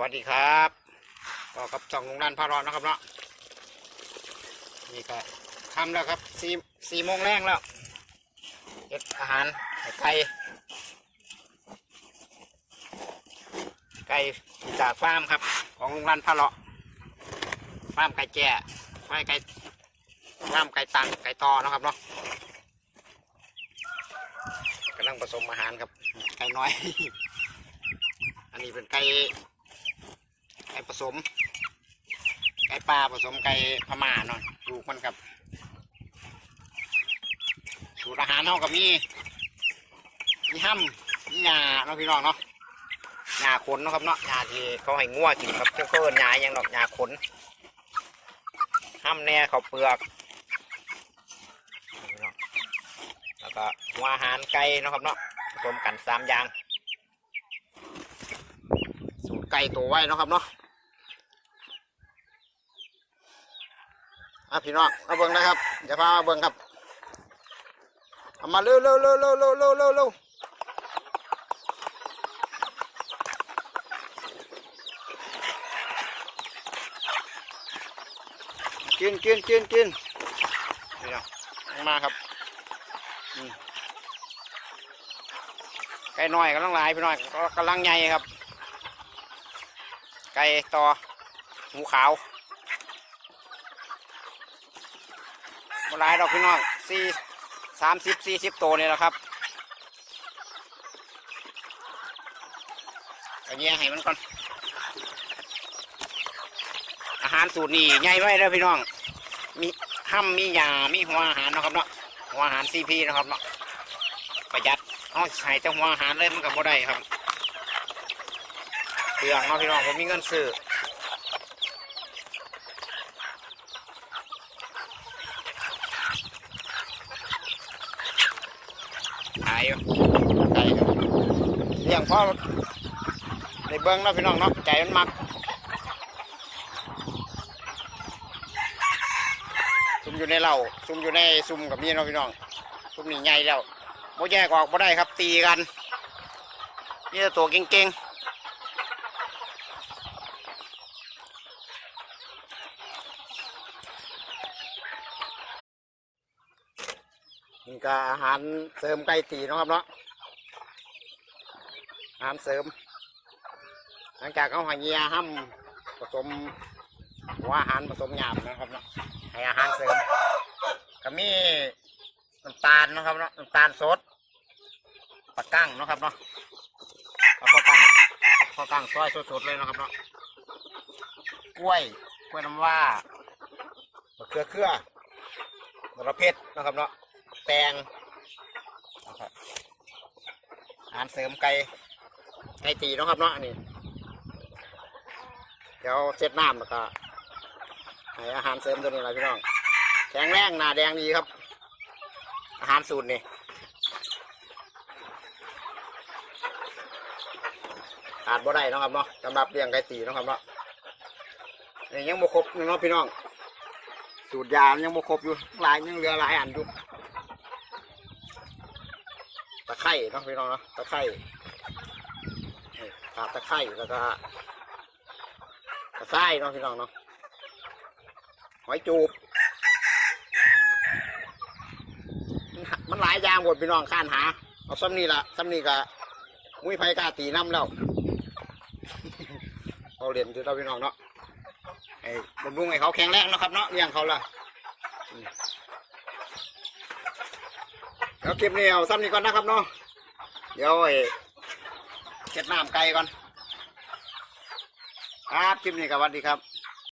วัสดีครับก็กับจ่องลุงดันพารอนนะครับเนาะนี่ก็ทำแล้วครับสี่สี่โมงแรงแล้วเฮ็ดอาหารไก่ไก่จากฟาร์มครับ ของลุงรันพาเลาะฟาร์มไก่แจ้ไก่ไก่ฟาร์มไก่ตังไก่ตอนะครับเนาะกำลังผสมอาหารครับไก่น้อย อันนี้เป็นไก่ สม ไก่ปลาผสมไก่พม่าเนาะลูกมันครับสูตรอาหารเท่ากับมีมีห้ำมีหญ้าเนาะพี่น้องเนาะหญ้าขนเนาะครับเนาะหญ้าที่เขาให้งัวกินครับเพื่อเพิ่นหญ้าอยังดอกหญ้าขนห้ำแหน่เขาเปลือกแล้วก็หัวอาหารไก่เนาะครับเนาะผสมกันสามอย่างสูตรไก่ตัวไว้เนาะครับเนาะ อะพี่น้องมาเบิ่งนะครับเดี๋ยวพามาเบิ่งครับเอามาเร็วเร็วเร็วเร็วเร็วเร็วเร็วเร็วกินกินกินกินนี่นะมาครับไก่น้อยกำลังหลายพี่น้อยก็กำลังใหญ่ครับ ไก่ต่อหมูขาวมา หลายดอกพี่น้องสี่สามสิบสี่สิบตัวนี่แหละครับเอาเงี้ยให้มันก่อน อาหารสูตรนี่ใหญ่ไว้เด้อพี่น้อง มีห้ำมียามีหัวอาหารนะครับเนาะ หัวอาหารซีพีนะครับเนาะ ประหยัดเอาใส่แต่หัวอาหารเลยมันกับบ่ได้ครับเปลืองเนาะพี่น้องผมมีเงินซื้อายอยู่ไก่เลี้ยงพ่อในเบิ้งเนาะพี่น้องเนาะใจมันมักซุ่มอยู่ในเหล้าซุ่มอยู่ในซุ่มกับมีเนาะพี่น้องซุ่มนี่ใหญ่แล้วโมแยกออกบ่ได้ครับตีกันนี่แต่ตัวเก่งๆ นี่ก็อาหารเสริมไก่ตีนะครับเนาะอาหารเสริม หลังจากเขาหายเงียห้ำผสมหัวอาหารผสมหยาบนะครับเนาะให้อาหารเสริมก็มีน้ำตาลนะครับเนาะน้ำตาลสดปลากั้งนะครับเนาะเอาข้าวกั้งข้าวกั้งซอยสดๆเลยนะครับเนาะกล้วยกล้วยน้ำว้ามะเขือเครือมะระเพ็ดนะครับเนาะ แตงอาหารเสริมไก่ไก่ตีเนาะครับเนาะอันนี้เดี๋ยวเซตน้ำแล้วก็ให้อาหารเสริมตัวนี้แหละพี่น้องแข็งแรงหน้าแดงดีครับ อาหารสูตรนี่ขาดบ่ได้นะครับเนาะสำหรับเลี้ยงไก่ตีนะครับเนาะนี่ยังบ่ครบเนาะพี่น้อง สูตรยายังบ่ครบอยู่ลายยังเหลือลายอันอยู่ ตะไคร่เนาะพี่น้องเนาะตะไคร่นี่ขาดตะไคร่แล้วก็กระไส้เนาะพี่น้องเนาะหอยจูบมันหามันหลายอย่างหมดพี่น้องข้านหาเอาซ้ำนี่ละซ้ำนี่ก็มุ้ยไผกล้าตีน้ำแล้วเอาเหรียญที่เราพี่น้องเนาะไอ้บำรุงให้เขาแข็งแรงเนาะครับเนาะเลี้ยงเขาละอืม แล้วคลิปนี้เอาซ้ำนี่ก่อนนะครับเนาะเดี๋ยวไอ้เช็ดน้ำไก่ก่อน ครับคลิปนี้ก็สวัสดีครับ